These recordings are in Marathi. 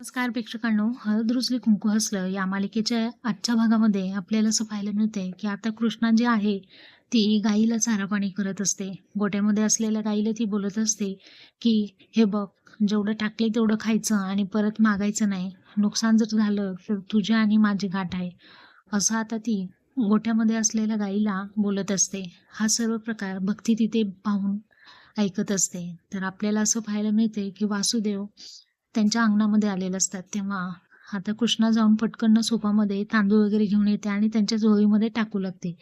नमस्कार प्रेक्षकांनो हळद रुजली कुंकू हसलं या मालिकेच्या आजच्या भागामध्ये आपल्याला असं पाहायला मिळते की आता कृष्णा जी आहे ती गाईला चारा पाणी करत असते. गोट्यामध्ये असलेल्या गाईला ती बोलत असते की हे बघ जेवढं टाकले तेवढं खायचं आणि परत मागायचं नाही. नुकसान जर झालं तर तुझे आणि माझी गाठ आहे. असं आता ती गोठ्यामध्ये असलेल्या गाईला बोलत असते. हा सर्व प्रकार भक्ती तिथे पाहून ऐकत असते. तर आपल्याला असं पाहायला मिळते की वासुदेव त्यांच्या अंगणामध्ये आलेले असतात. तेव्हा आता कृष्णा जाऊन पटकन सोपामध्ये तांदूळ वगैरे घेऊन येते आणि त्यांच्या झोळीमध्ये टाकू लागते.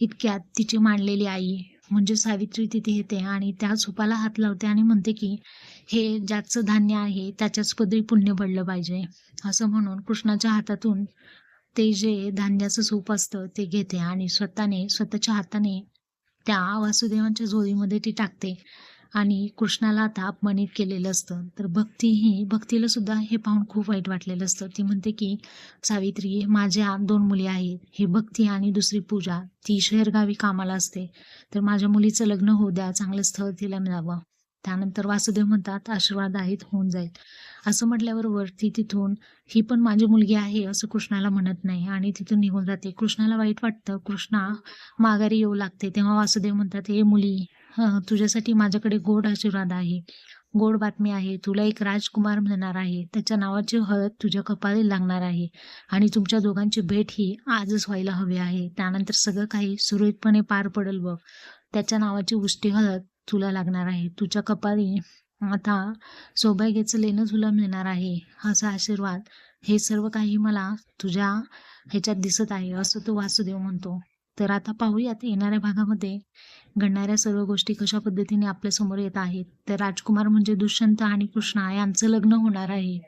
इतक्यात तिची मांडलेली आई म्हणजे सावित्री तिथे येते आणि त्या सोपाला हात लावते आणि म्हणते की हे ज्याचं धान्य आहे त्याच्याच पदरी पुण्य पडलं पाहिजे. असं म्हणून कृष्णाच्या हातातून ते जे धान्याचं सूप असतं ते घेते आणि स्वतःने स्वतःच्या हाताने त्या वासुदेवांच्या झोळीमध्ये ती टाकते. आणि कृष्णाला आता अपमानित केलेलं असतं. तर भक्ती ही भक्तीला सुद्धा हे पाहून खूप वाईट वाटलेलं असतं. ती म्हणते की सावित्री माझ्या दोन मुली आहेत. ही भक्ती आणि दुसरी पूजा. ती शहरगावी कामाला असते. तर माझ्या मुलीचं लग्न होऊ द्या. चांगलं स्थळ तिला मिळावं. त्यानंतर वासुदेव म्हणतात आशीर्वाद आहेत होऊन जाईल. असं म्हटल्याबरोबर ती तिथून ही पण माझी मुलगी आहे असं कृष्णाला म्हणत नाही. आणि तिथून निघून जाते. कृष्णाला वाईट वाटतं. कृष्णा माघारी येऊ लागते. तेव्हा वासुदेव म्हणतात हे मुली तुझ्यासाठी माझ्याकडे गोड आशीर्वाद आहे. गोड बातमी आहे तुला एक राजकुमार मिळणार आहे. त्याच्या नावाची हळद तुझ्या कपाळी लागणार आहे. आणि तुमच्या दोघांची भेट ही आजच व्हायला हवी आहे. त्यानंतर सगळं काही सुरळीतपणे पार पडेल बघ. त्याच्या नावाची उष्टी हळद तुला लागणार आहे. तुझ्या कपाळी आता सौभाग्याचं लेणं तुला मिळणार आहे. असा आशीर्वाद हे सर्व काही मला तुझ्या ह्याच्यात दिसत आहे असं तो वासुदेव म्हणतो. तर आता पाहूयात येणाऱ्या भागामध्ये घडणाऱ्या सर्व गोष्टी कशा पद्धतीने आपल्यासमोर येत आहेत. तर राजकुमार म्हणजे दुष्यंत आणि कृष्णा यांचं लग्न होणार आहे.